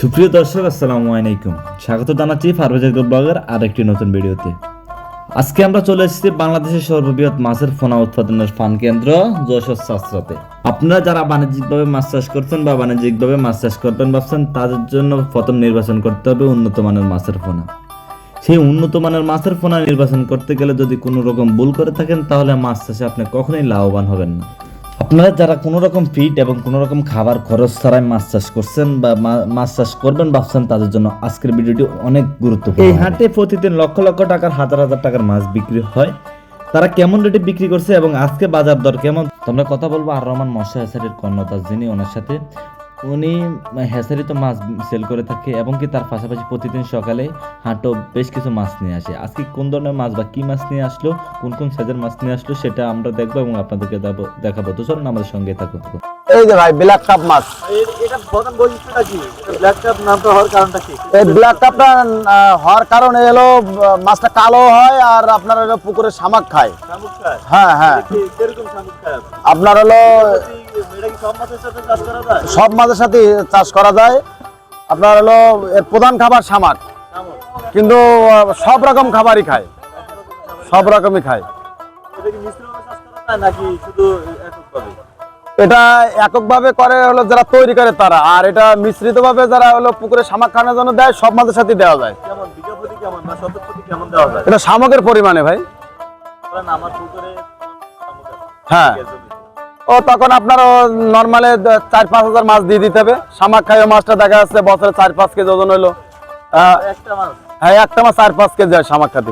সুপ্রিয় দর্শক, আসসালামু আলাইকুম। স্বাগত জানাচ্ছি ফারভেজ ব্লগের আর একটি নতুন ভিডিওতে। আজকে আমরা চলে এসেছি বাংলাদেশের সর্ববৃহৎ মাছের ফোনা উৎপাদনের ফান কেন্দ্র যশোর শাস্ত্রতে আপনারা যারা বাণিজ্যিকভাবে মাছ চাষ করছেন বা বাণিজ্যিকভাবে মাছ চাষ করবেন ভাবছেন, তাদের জন্য প্রথম নির্বাচন করতে হবে উন্নত মানের মাছের ফোনা। সেই উন্নত মানের মাছের ফোনা নির্বাচন করতে গেলে যদি কোনো রকম ভুল করে থাকেন, তাহলে মাছ চাষে আপনি কখনোই লাভবান হবেন না। আপনারা যারা কোনো রকম ফিট এবং কোনো রকম খাবার খরচ ছাড়াই মাছ চাষ করছেন বা মাছ চাষ করবেন ভাবছেন তাদের জন্য আজকের ভিডিওটি অনেক গুরুত্বপূর্ণ এই হাটে প্রতিদিন লক্ষ লক্ষ টাকার হাজার হাজার টাকার মাছ বিক্রি হয়। তারা কেমন রেটে বিক্রি করছে এবং আজকে বাজার দর কেমন? তোমরা কথা বলব আর রহমান মশাই কর্ণতা যিনি ওনার সাথে উনি হেসারি তো মাছ সেল করে থাকে এবং কি তার পাশাপাশি প্রতিদিন সকালে হাঁটো বেশ কিছু মাছ নিয়ে আসে। আজকে কোন ধরনের মাছ বা কী মাছ নিয়ে আসলো, কোন কোন সাইজের মাছ নিয়ে আসলো, সেটা আমরা দেখব এবং আপনাদেরকে দেখাবো। তো চলুন আমাদের সঙ্গে থাকুন। এই যে ভাই ব্ল্যাক কাপ মাছ। এই ব্ল্যাক কাপটা হওয়ার কারণে এলো মাছটা কালো হয় আর আপনার হলো পুকুরে শামাক খায়। হ্যাঁ হ্যাঁ। আপনার হলো সব মাছের সাথে চাষ করা যায়? আপনার হলো এর প্রধান খাবার শামাক। কিন্তু সব রকম খাবারই খায়। সব রকমই খায়। নাকি শুধু এটা এককভাবে করে হলো যারা তৈরি করে তারা। আর এটা মিশ্রিতভাবে যারা হলো পুকুরে শামাক খাওয়ানোর জন্য দেয় সব মাছের সাথে দেওয়া যায়। এটা শামকের পরিমাণে ভাই। হ্যাঁ। ও তখন আপনার নর্মালে চার পাঁচ হাজার মাছ দিয়ে দিতে হবে। শামাক খাইয়ে মাছটা দেখা যাচ্ছে বছরে চার পাঁচ কেজি ওজন হলো। হ্যাঁ একটা মাছ চার পাঁচ কেজি হয় শামাক খাতে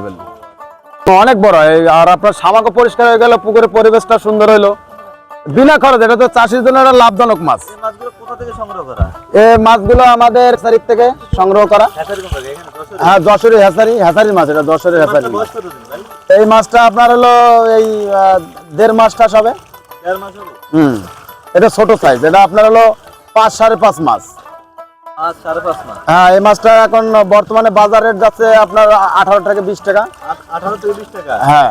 তো অনেক বড় এই আর আপনার শামাকও পরিষ্কার হয়ে গেল পুকুরের পরিবেশটা সুন্দর হলো। বিনা খরচ এটা তো চাষির জন্য একটা লাভজনক মাছ। মাছগুলো আমাদের তারিখ থেকে সংগ্রহ করা। হ্যাঁ যশোরের হ্যাচারি হ্যাচারির মাছ এটা যশোরের ভাই? এই মাছটা আপনার হলো এই দেড় মাস টাস হবে। হুম এটা ছোট সাইজ এটা আপনার হলো পাঁচ সাড়ে পাঁচ মাছ। মাস হ্যাঁ এই মাছটা এখন বর্তমানে বাজার রেট যাচ্ছে আপনার আঠারো টাকা বিশ টাকা। আঠারো থেকে বিশ টাকা? হ্যাঁ।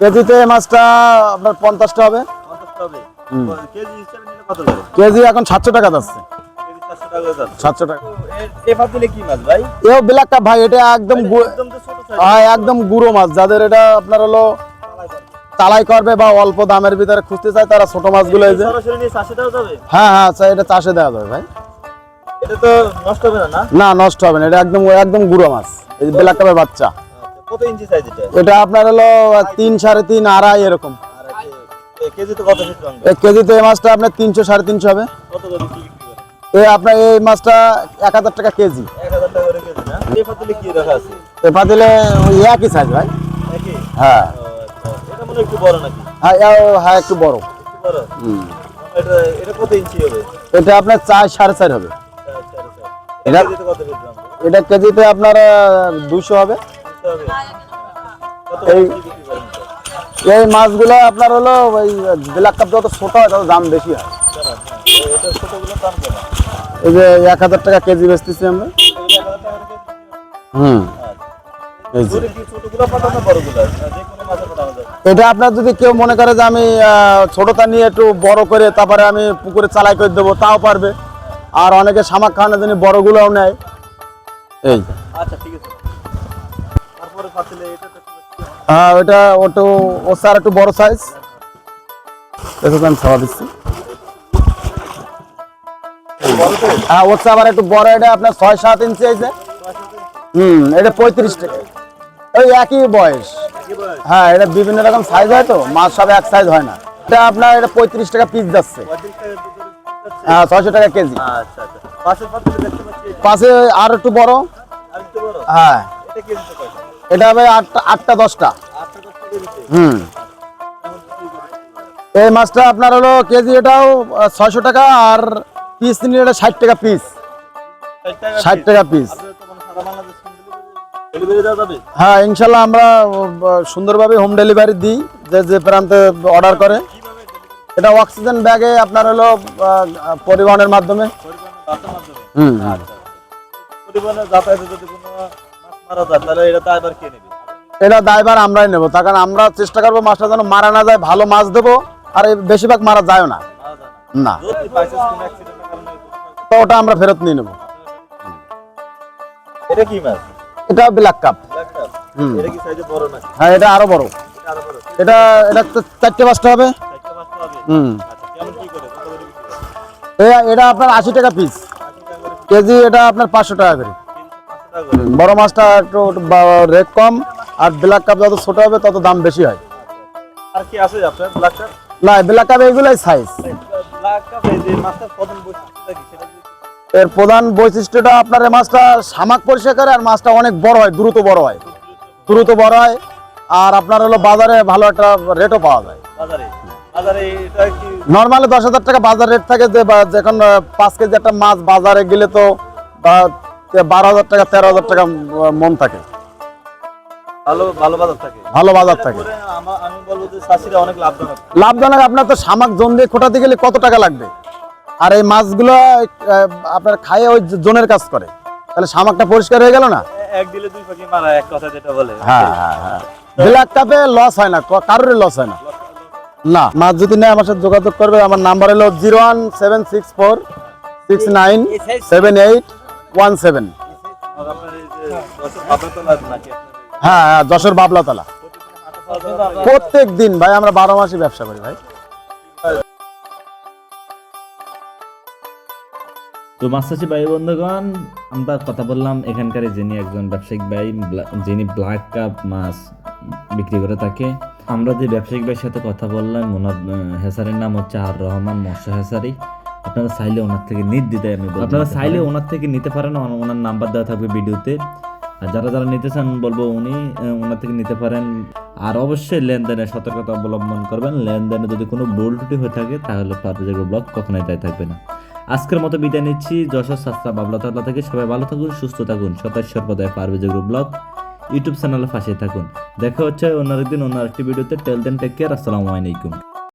কেজিতে এই মাছটা আপনার পঞ্চাশটা হবে। হবে। কেজি হিসেবে নিলে কত করে? কেজি এখন সাতশো টাকা যাচ্ছে। সাতশো টাকা ভাই? এও ব্ল্যাক কাপ ভাই এটা একদম হ্যাঁ একদম গুঁড়ো মাছ। যাদের এটা আপনার হলো তালাই করবে। বা অল্প দামের ভিতরে খুঁজতে চায় তারা ছোট মাছগুলো এই যে হ্যাঁ হ্যাঁ এটা চাষে দেওয়া যাবে ভাই। নষ্ট হবে না নষ্ট হবে না। এটা একদম একদম গুঁড়ো মাছ। এই ব্ল্যাক কাপের বাচ্চা। আচ্ছা, এটা আপনার হলো তিন সাড়ে তিন আড়াই এরকম। এক কেজিতে এই মাছটা আপনার তিনশো সাড়ে তিনশো হবে। এই আপনার এই মাছটা এক হাজার টাকা কেজি। এক হাজার টাকা করে কেজি না? এফার দিলে কি রাখা আছে? এ ওই একই সাইজ ভাই। হ্যাঁ। আচ্ছা। এটা মনে হয় একটু বড় নাকি? হ্যাঁ হ্যাঁ একটু বড়। একটু বড়? হুম। এটা এটা কত ইঞ্চি হবে? এটা আপনার চার সাড়ে চার হবে। এটা- এটা কেজিতে আপনার দুশো হবে। কত এই-? এই মাছগুলো আপনার হলো ওই ব্ল্যাক কাপ যত ছোট হয় তত দাম বেশি হয়। এই যে এক হাজার টাকা কেজি বেচতেছি আমরা? হুম। এটা আপনার যদি কেউ মনে করে যে আমি ছোটটা নিয়ে একটু বড় করে তারপরে আমি পুকুরে চালাই করে দেবো, তাও পারবে। আর অনেকে শামাক খাওয়ানোর জন্য বড়গুলোও নেয়। এই আচ্ছা ঠিক আছে। তারপরে হ্যাঁ ওটা ওটু ও স্যার একটু বড় সাইজ দেখো আমি খাওয়া দিচ্ছি। হ্যাঁ ওর আবার একটু বড় এটা আপনার ছয় সাত ইঞ্চি আছে হুম এটা পঁয়ত্রিশ টাকা। ওই একই বয়স। হ্যাঁ এটা বিভিন্ন রকম সাইজ হয় তো মাছ সব এক সাইজ হয় না। এটা আপনার এটা পঁয়ত্রিশ টাকা পিস যাচ্ছে? হ্যাঁ ছয়শো টাকা কেজি। আচ্ছা আচ্ছা। পাশে আর একটু বড়। হ্যাঁ। এটা হবে আটটা আটটা দশটা। হুম। এই মাছটা আপনার হলো কেজি এটাও ছয়শো টাকা আর পিস নিলে এটা ষাট টাকা পিস ষাট টাকা পিস হ্যাঁ ইনশাল্লাহ আমরা সুন্দরভাবে হোম ডেলিভারি দিই যে যে প্রান্তে অর্ডার করে। এটা অক্সিজেন ব্যাগে আপনার হলো পরিবহনের মাধ্যমে। হুম আচ্ছা তাহলে এটা দায়বার কে নেবে? এটা দায়ভার আমরাই নেব। তার কারণ আমরা চেষ্টা করব মাছটা যেন মারা না যায় ভালো মাছ দেবো আর বেশিরভাগ মারা যায় না। না। তো ওটা আমরা ফেরত নিয়ে নেব। এটা কি মাছ? এটা ব্ল্যাক কাপ হুম। এটা কি সাইজে বড় না হ্যাঁ এটা আরও বড়। এটা এটা চারটে পাঁচটা হবে। হুম। আচ্ছা এটা আপনার আশি টাকা পিস কেজি এটা আপনার পাঁচশো টাকা করে। বড় মাছটা একটু রেট কম আর ব্ল্যাক কাপ যত ছোট হবে তত দাম বেশি হয়। আর কি আছে আপনার ব্ল্যাক কাপ না ব্ল্যাক কাপ এইগুলাই সাইজ ব্ল্যাক কাপ এই যে মাছটার প্রধান বৈশিষ্ট্যটা কি? সেটা এর প্রধান বৈশিষ্ট্যটা আপনার মাছটা শামাক পরিষ্কার করে আর মাছটা অনেক বড় হয় দ্রুত বড় হয়। দ্রুত বড় হয় আর আপনার হলো বাজারে ভালো একটা রেটও পাওয়া যায়। নর্মালি দশ হাজার টাকা বাজার রেট থাকে যে যখন পাঁচ কেজি একটা মাছ বাজারে গেলে তো বা তে- বারো হাজার টাকা তেরো হাজার টাকা মন থাকে। ভালো ভালো বাজার থাকে। ভালো বাজার থাকে। আমি বলব যে চাষিরা অনেক লাভজনক। লাভজনক আপনার তো শামাক জন দিয়ে খোটাতে গেলে কত টাকা লাগবে? আর এই মাছগুলো আপনার খাইয়ে ওই জনের কাজ করে। তাহলে শামাকটা পরিষ্কার হয়ে গেল না? এক দিলে দুই পাখি মারা এক কথা যেটা বলে। হ্যাঁ হ্যাঁ হ্যাঁ। ব্ল্যাক কাপে লস হয় না কারোরই লস হয় না। না মাছ যদি নেয় আমার সাথে যোগাযোগ করবে আমার নাম্বার হলো zero one seven six four six nine seven eight one seven. হ্যাঁ হ্যাঁ যশোর বাবলাতলা? প্রত্যেক দিন ভাই, আমরা বারো ব্যবসা করি ভাই। তো ভাই, বন্ধুগণ, আমরা কথা বললাম এখানকার যিনি একজন ব্যবসায়িক ভাই যিনি ব্ল্যাক কাপ মাছ বিক্রি করে থাকে। আমরা যে ব্যবসায়িক ভাইয়ের সাথে কথা বললাম, ওনার হেসারির নাম হচ্ছে আর রহমান মৎস্য হেসারি। আপনারা চাইলে ওনার থেকে নির্দ্বিধায় আমি বলব। আপনারা চাইলে ওনার থেকে নিতে পারেন ওনার- নাম্বার দেওয়া থাকবে ভিডিওতে। আর যারা যারা নিতে চান বলব উনি ওনার থেকে নিতে পারেন। আর অবশ্যই লেনদেনে সতর্কতা অবলম্বন করবেন। লেনদেনে যদি কোনো ভুল ত্রুটি হয়ে থাকে তাহলে পারভেজ ব্লগ কখনোই দায় থাকবে না। আজকের মতো বিদায় নিচ্ছি। যশোর শাস্ত্রা বাবলাতলা থেকে সবাই ভালো থাকুন সুস্থ থাকুন। সতাশ সর্বদায় পারভেজ গ্রুপ ব্লগ ইউটিউব চ্যানেলের পাশে থাকুন। দেখা হচ্ছে অন্য একদিন অন্য একটি ভিডিওতে। টেল দেন টেক কেয়ার আসসালামু আলাইকুম।